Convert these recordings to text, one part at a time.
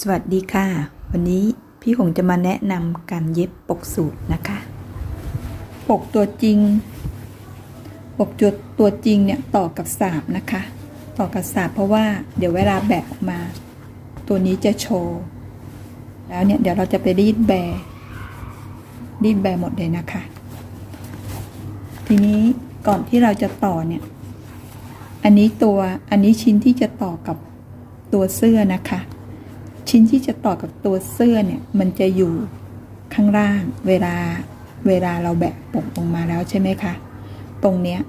สวัสดีค่ะ วันนี้พี่คงจะมาแนะนำการเย็บปกสูตรนะคะ ปกตัวจริง ปกจุดตัวจริงเนี่ยต่อกับสาบนะคะ ต่อกับสาบเพราะว่าเดี๋ยวเวลาแบะออกมา ตัวนี้จะโชว์ แล้วเนี่ยเดี๋ยวเราจะไปรีดแบร์รีดแบร์หมดเลยนะคะ ทีนี้ก่อนที่เราจะต่อเนี่ย อันนี้ตัวอันนี้ชิ้นที่จะต่อกับตัวเสื้อนะคะ ชิ้นที่จะต่อกับตัวเสื้อเนี่ยมันจะอยู่ข้างล่างเวลาเวลาเราแบะปกลงมาแล้วใช่ไหมคะ ตรงเนี้ย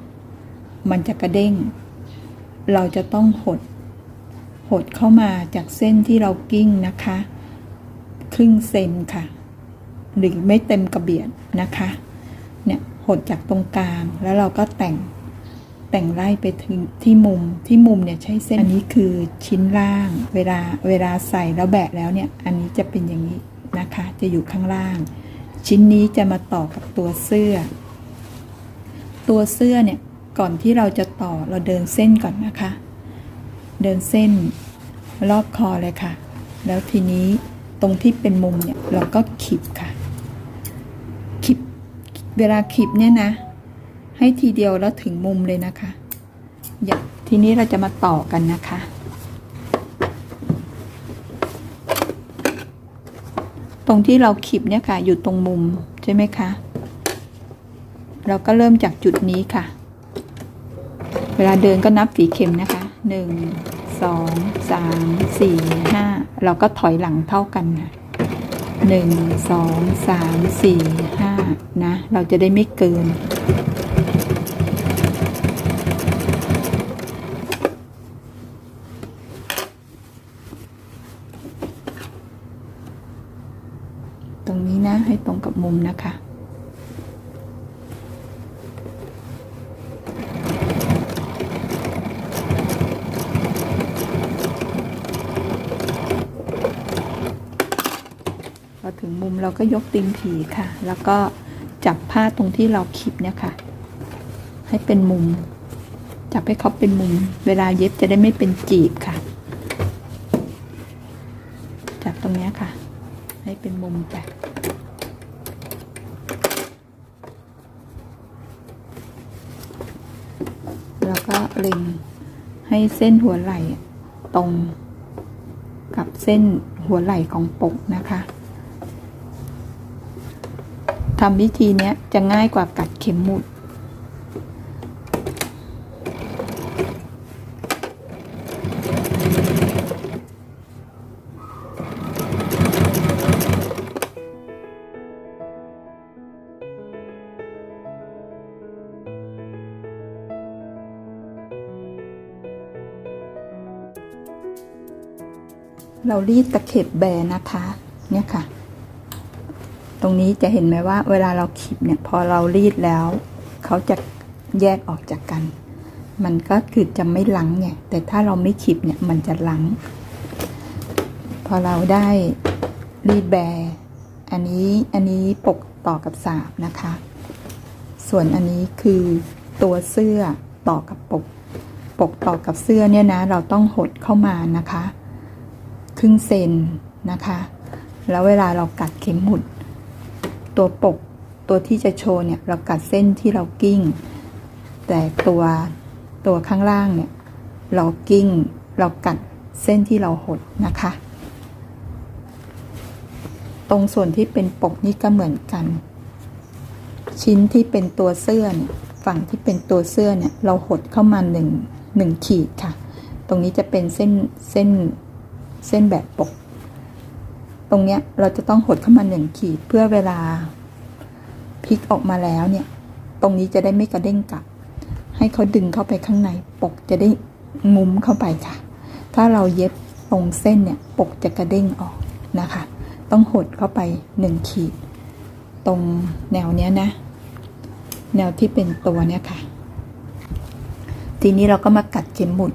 มันจะกระเด้ง เราจะต้องหด หดเข้ามาจากเส้นที่เรากิ้งนะคะ ครึ่งเซนค่ะ หรือไม่เต็มกระเบียดนะคะ เนี่ยหดจากตรงกลางแล้วเราก็แต่ง แต่งไล่ไปถึงที่มุมที่มุมเนี่ยใช้เส้นอันนี้คือชิ้นล่าง เวลาเวลาใส่แล้วแบะแล้วเนี่ยอันนี้จะเป็นอย่างนี้นะคะ จะอยู่ข้างล่าง ชิ้นนี้จะมาต่อกับตัวเสื้อ ตัวเสื้อเนี่ยก่อนที่เราจะต่อเราเดินเส้นก่อนนะคะ เดินเส้นรอบคอเลยค่ะ แล้วทีนี้ตรงที่เป็นมุมเนี่ยเราก็ขีบค่ะขีบเวลาขีบเนี่ยนะ ให้ทีเดียวแล้วถึงมุมเลยนะคะอย่าทีนี้เราจะมาต่อกันนะคะ ตรงที่เราขีบเนี่ยค่ะ อยู่ตรงมุมใช่ไหมคะ เราก็เริ่มจากจุดนี้ค่ะ เวลาเดินก็นับฝีเข็มนะคะหนึ่งสองสามสี่ห้าเราก็ถอยหลังเท่ากันค่ะหนึ่งสองสามสี่ห้านะ เราจะได้ไม่เกิน ตรงนี้นะ ให้ตรงกับมุมนะคะ พอถึงมุมเราก็ยกตีนผีค่ะ แล้วก็จับผ้าตรงที่เราขีบเนี่ยค่ะ ให้เป็นมุม จับให้เขาเป็นมุม เวลาเย็บจะได้ไม่เป็นจีบค่ะ จับตรงนี้ค่ะ ให้เป็นมุมแปะแล้วก็เล็งให้เส้นหัวไหล่ตรงกับเส้นหัวไหล่ของปกนะคะทำวิธีนี้จะง่ายกว่ากัดเข็มหมุด เรารีดตะเข็บแบนนะคะ เนี่ยค่ะ ตรงนี้จะเห็นไหมว่า เวลาเราขีบเนี่ยพอเรารีดแล้ว เขาจะแยกออกจากกัน มันก็คือจะไม่หลังไงแต่ถ้าเราไม่ขีบเนี่ยมันจะหลัง พอเราได้รีดแบอันนี้อันนี้ปกต่อกับสาบนะคะ ส่วนอันนี้คือตัวเสื้อต่อกับปก ปกต่อกับเสื้อเนี่ยนะ เราต้องหดเข้ามานะคะ ครึ่งเซนนะคะ แล้วเวลาเรากัดเข็มหมุด ตัวปกตัวที่จะโชว์เนี่ยเรากัดเส้นที่เรากิ้ง แต่ตัวตัวข้างล่างเนี่ยเรากิ้งเรากัดเส้นที่เราหดนะคะ ตรงส่วนที่เป็นปกนี่ก็เหมือนกัน ชิ้นที่เป็นตัวเสื้อเนี่ยฝั่งที่เป็นตัวเสื้อเนี่ยเราหดเข้ามาหนึ่งหนึ่งขีดค่ะ ตรงนี้จะเป็นเส้นเส้น เส้นแบบปก ตรงเนี้ยเราจะต้องหดเข้ามาหนึ่งขีดเพื่อเวลาพลิกออกมาแล้วเนี่ย ตรงนี้จะได้ไม่กระเด้งกลับ ให้เขาดึงเข้าไปข้างในปกจะได้งุ้มเข้าไปค่ะ ถ้าเราเย็บตรงเส้นเนี่ยปกจะกระเด้งออกนะคะ ต้องหดเข้าไปหนึ่งขีด ตรงแนวเนี้ยนะ แนวที่เป็นตัวเนี้ยค่ะ ทีนี้เราก็มากัดเข็มหมุด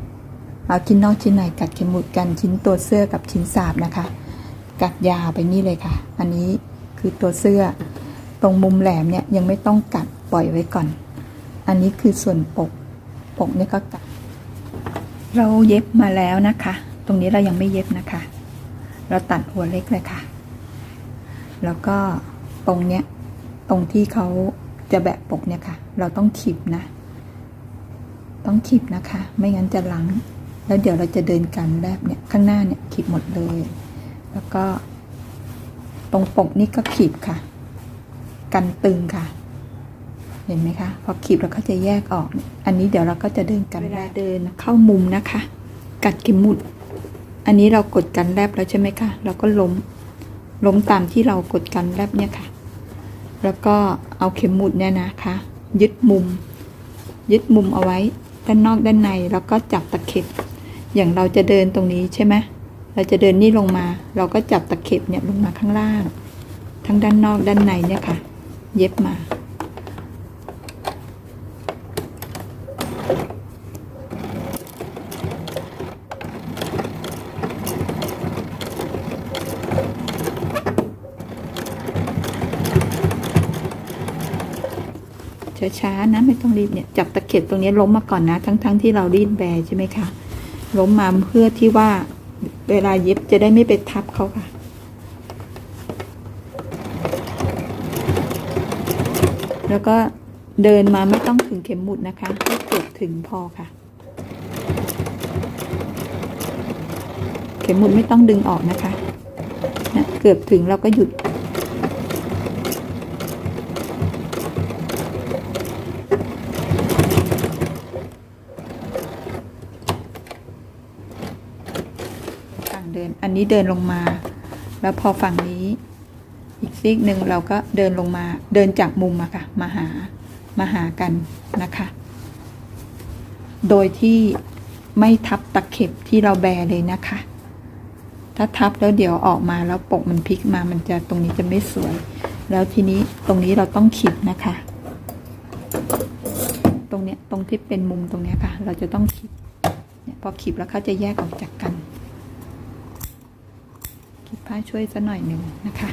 เอาชิ้นนอกชิ้นในกัดเข็มหมุดกันชิ้นตัวเสื้อกับชิ้นสาบนะคะ กัดยาวไปนี่เลยค่ะ อันนี้คือตัวเสื้อ ตรงมุมแหลมเนี่ยยังไม่ต้องกัดปล่อยไว้ก่อน อันนี้คือส่วนปก ปกเนี่ยก็กัด เราเย็บมาแล้วนะคะ ตรงนี้เรายังไม่เย็บนะคะ เราตัดหัวเล็กเลยค่ะ แล้วก็ตรงเนี้ยตรงที่เขาจะแบะปกเนี่ยค่ะ เราต้องขีบนะ ต้องขีบนะคะ ไม่งั้นจะหลัง แล้วเดี๋ยวเราจะเดินกันแลบเนี่ยข้างหน้าเนี่ยขีบหมดเลย แล้วก็ ตรงปกนี่ก็ขีบค่ะ กันตึงค่ะ เห็นไหมคะ พอขีบแล้วก็จะแยกออก อันนี้เดี๋ยวเราก็จะเดินกันเวลาเดินเข้ามุมนะคะ กัดเข็มหมุด อันนี้เรากดกันแลบแล้วใช่ไหมคะเราก็ล้มล้มตามที่เรากดกันแลบเนี่ยค่ะ แล้วก็เอาเข็มหมุดเนี่ยนะคะ ยึดมุม ยึดมุมเอาไว้ด้านนอกด้านในแล้วก็จับตะเข็บ อย่างเราจะเดินตรงนี้ใช่ไหมเราจะเดินนี่ลงมา เราก็จับตะเข็บเนี่ยลงมาข้างล่าง ทั้งด้านนอกด้านในเนี่ยค่ะ เย็บมา ช้าๆนะไม่ต้องรีบเนี่ย จับตะเข็บตรงนี้ล้มมาก่อนนะ ทั้งๆที่เรารีดแบใช่ไหมคะ ล้มมาเพื่อที่ว่าเวลาเย็บจะได้ไม่ไปทับเขาค่ะ แล้วก็เดินมาไม่ต้องถึงเข็มหมุดนะคะแค่เกือบถึงพอค่ะ เข็มหมุดไม่ต้องดึงออกนะคะนะเกือบถึงเราก็หยุด ฝั่งเดิน อันนี้เดินลงมา แล้วพอฝั่งนี้อีกซีกหนึ่งเราก็เดินลงมาเดินจากมุมอะค่ะมาหามาหากันนะคะ โดยที่ไม่ทับตะเข็บที่เราแบเลยนะคะ ถ้าทับแล้วเดี๋ยวออกมาแล้วปกมันพลิกมามันจะตรงนี้จะไม่สวย แล้วทีนี้ตรงนี้เราต้องขีดนะคะ ตรงเนี้ยตรงที่เป็นมุมตรงเนี้ยค่ะ เราจะต้องขีดเนี่ยพอขีดแล้วเขาจะแยกออกจากกัน คิดผ้าช่วยสักหน่อยหนึ่งนะคะ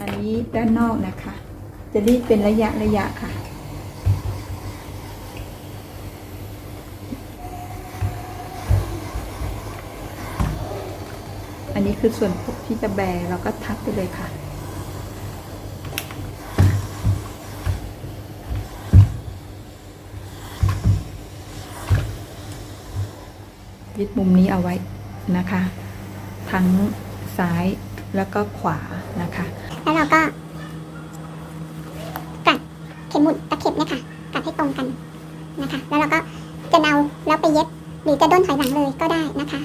อันนี้ด้านนอกนะคะ จะรีดเป็นระยะระยะค่ะอันนี้คือส่วนที่จะแบร์เราก็ทับไปเลยค่ะ ยึดมุมนี้เอาไว้นะคะ ทั้งซ้ายแล้วก็ขวานะคะ แล้วเราก็กัดเข็มหมุดตะเข็บเนี่ยค่ะกัดให้ตรงกันนะคะ แล้วเราก็จะเอาแล้วไปเย็บ หรือจะด้นถอยหลังเลยก็ได้นะคะ